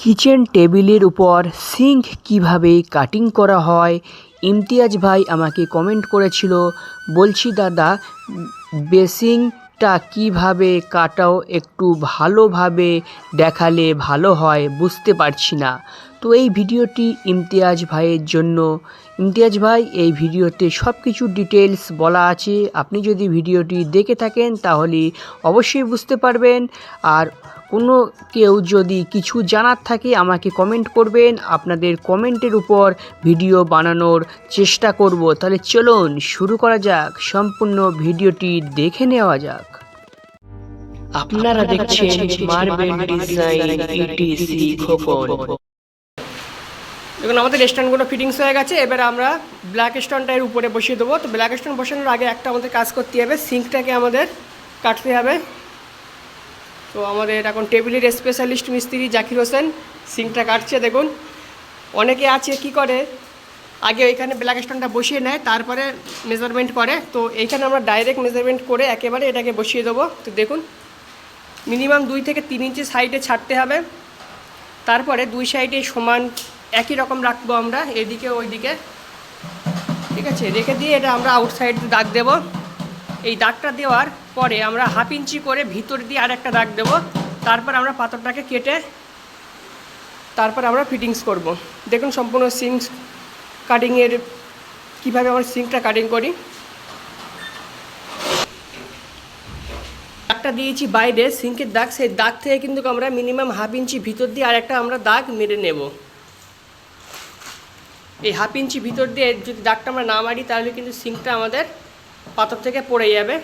Kitchen টেবিলের উপর sync কীভাবে কাটিং করা হয়, ইমতিয়াজ ভাই আমাকে কমেন্ট করেছিল, বলছি, দাদা বেসিংটা কীভাবে কাটাও একটু ভালোভাবে দেখালে ভালো হয় বুঝতে পারছি না। তো এই ভিডিওটি ইমতিয়াজ ভাইয়ের জন্য। ইমতিয়াজ ভাই, এই ভিডিওতে সব কিছু ডিটেলস বলা আছে। আপনি যদি ভিডিওটি দেখে থাকেন তাহলে অবশ্যই বুঝতে পারবেন। আর কোনো কেউ যদি কিছু জানার থাকে আমাকে কমেন্ট করবেন। আপনাদের কমেন্টের উপর ভিডিও বানানোর চেষ্টা করব। তাহলে চলুন শুরু করা যাক। সম্পূর্ণ ভিডিওটি দেখে নেওয়া যাক। আপনারা দেখছেন মার্বেল ডিজাইন ইটিসি খোকন দেখুন আমাদের স্ট্যান্ডগুলো ফিটিংস হয়ে গেছে। এবার আমরা ব্ল্যাক স্টোনটা এর উপরে বসিয়ে দেবো। তো ব্ল্যাক স্টোন বসানোর আগে একটা আমাদের কাজ করতে হবে। সিঙ্কটাকে আমাদের কাটতে হবে। তো আমাদের এখন টেবিলের স্পেশালিস্ট মিস্ত্রি জাকির হোসেন সিঙ্কটা কাটছে দেখুন। অনেকে আছে কি করে? আগে ওইখানে ব্ল্যাক স্টোনটা বসিয়ে নেয় তারপরে মেজারমেন্ট করে। তো এইখানে আমরা ডাইরেক্ট মেজারমেন্ট করে একেবারে এটাকে বসিয়ে দেবো। তো দেখুন মিনিমাম দুই থেকে তিন ইঞ্চি সাইডে ছাড়তে হবে। তারপরে দুই সাইডে সমান একই রকম রাখব আমরা, এদিকে ওইদিকে। ঠিক আছে, রেখে দিয়ে এটা আমরা আউটসাইড দাগ দেব। এই দাগটা দেওয়ার পরে আমরা হাফ ইঞ্চি করে ভিতর দিয়ে আর একটা দাগ দেবো। তারপর আমরা পাথরটাকে কেটে তারপর আমরা ফিটিংস করব। দেখুন সম্পূর্ণ সিঙ্ক কাটিংয়ের কীভাবে আমরা সিঙ্কটা কাটিং করি। দাগটা দিয়েছি বাইরে, সিঙ্কের দাগ, সেই দাগ থেকে কিন্তু আমরা মিনিমাম হাফ ইঞ্চি ভিতর দিয়ে আর একটা আমরা দাগ মেরে নেব। এই হাফ ইঞ্চি ভিতর দিয়ে যদি দাগটা আমরা না মারি, তাহলে কিন্তু সিঙ্কটা আমাদের পাথর থেকে পড়ে যাবে।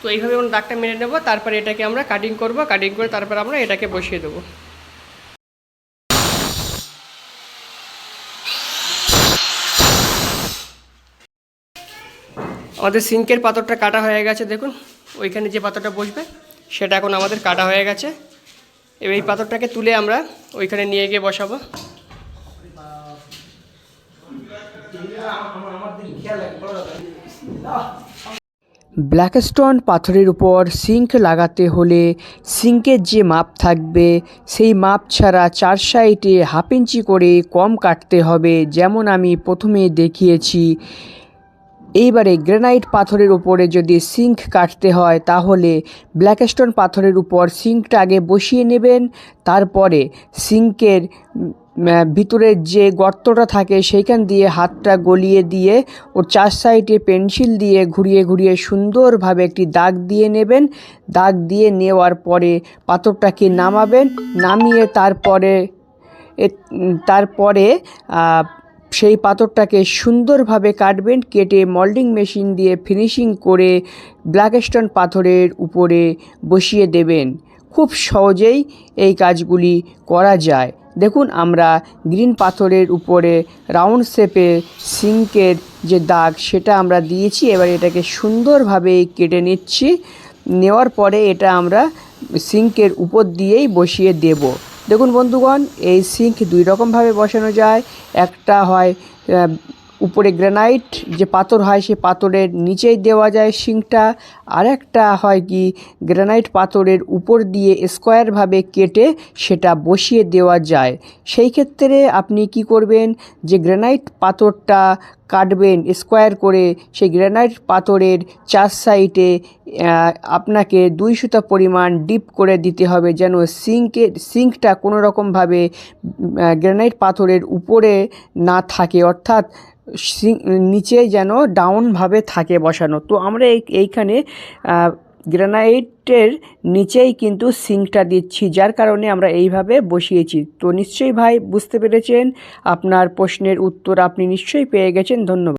তো এইভাবে আমরা দাগটা মেরে নেব, তারপরে এটাকে আমরা কাটিং করব কাটিং করে তারপর আমরা এটাকে বসিয়ে দেবো। আমাদের সিঙ্কের পাথরটা কাটা হয়ে গেছে, দেখুন। ওইখানে যে পাথরটা বসবে, সেটা এখন আমাদের কাটা হয়ে গেছে। এবার এই পাথরটাকে তুলে আমরা ওইখানে নিয়ে গিয়ে বসাবো। ব্ল্যাকস্টোন পাথরের উপর সিঙ্ক লাগাতে হলে সিঙ্কের যে মাপ থাকবে, সেই মাপ ছাড়া চার সাইডে হাফ ইঞ্চি করে কম কাটতে হবে, যেমন আমি প্রথমে দেখিয়েছি। এইবারে গ্রানাইট পাথরের উপরে যদি সিঙ্ক কাটতে হয়, তাহলে ব্ল্যাকস্টোন পাথরের উপর সিঙ্কটা আগে বসিয়ে নেবেন, তারপরে সিঙ্কের ভিতরের যে গর্তটা থাকে সেইখান দিয়ে হাতটা গলিয়ে দিয়ে ওর চার সাইডে পেন্সিল দিয়ে ঘুরিয়ে ঘুরিয়ে সুন্দরভাবে একটি দাগ দিয়ে নেবেন। দাগ দিয়ে নেওয়ার পরে পাথরটাকে নামাবেন, নামিয়ে তারপরে তারপরে সেই পাথরটাকে সুন্দরভাবে কাটবেন, কেটে মল্ডিং মেশিন দিয়ে ফিনিশিং করে ব্ল্যাকস্টোন পাথরের উপরে বসিয়ে দেবেন। খুব সহজেই এই কাজগুলি করা যায়। দেখুন, আমরা গ্রিন পাথরের উপরে রাউন্ড শেপে সিঙ্কের যে দাগ, সেটা আমরা দিয়েছি। এবার এটাকে সুন্দরভাবে কেটে নিচ্ছি। নেওয়ার পরে এটা আমরা সিঙ্কের উপর দিয়েই বসিয়ে দেব। দেখুন বন্ধুগণ এই সিঙ্ক দুই রকমভাবে বসানো যায়। একটা হয় উপরে গ্রানাইট, যে পাথর হয় সে পাথরের নিচেই দেওয়া যায় সিঙ্কটা আর একটা হয় কি, গ্রানাইট পাথরের উপর দিয়ে স্কোয়ারভাবে কেটে সেটা বসিয়ে দেওয়া যায়। সেই ক্ষেত্রে আপনি কি করবেন, যে গ্রানাইট পাথরটা কাটবেন স্কোয়ার করে, সেই গ্রানাইট পাথরের চার সাইডে আপনাকে দুই সুতা পরিমাণ ডিপ করে দিতে হবে যেন সিঙ্কের সিঙ্কটা কোনো রকমভাবে গ্রানাইট পাথরের উপরে না থাকে। অর্থাৎ নিচে যেন ডাউনভাবে থাকে বসানো। তো আমরা এই, এইখানে গ্রানাইটের নিচেই কিন্তু সিঙ্কটা দিচ্ছি, যার কারণে আমরা এইভাবে বসিয়েছি। তো নিশ্চয়ই ভাই, বুঝতে পেরেছেন? আপনার প্রশ্নের উত্তর আপনি নিশ্চয়ই পেয়ে গেছেন। ধন্যবাদ।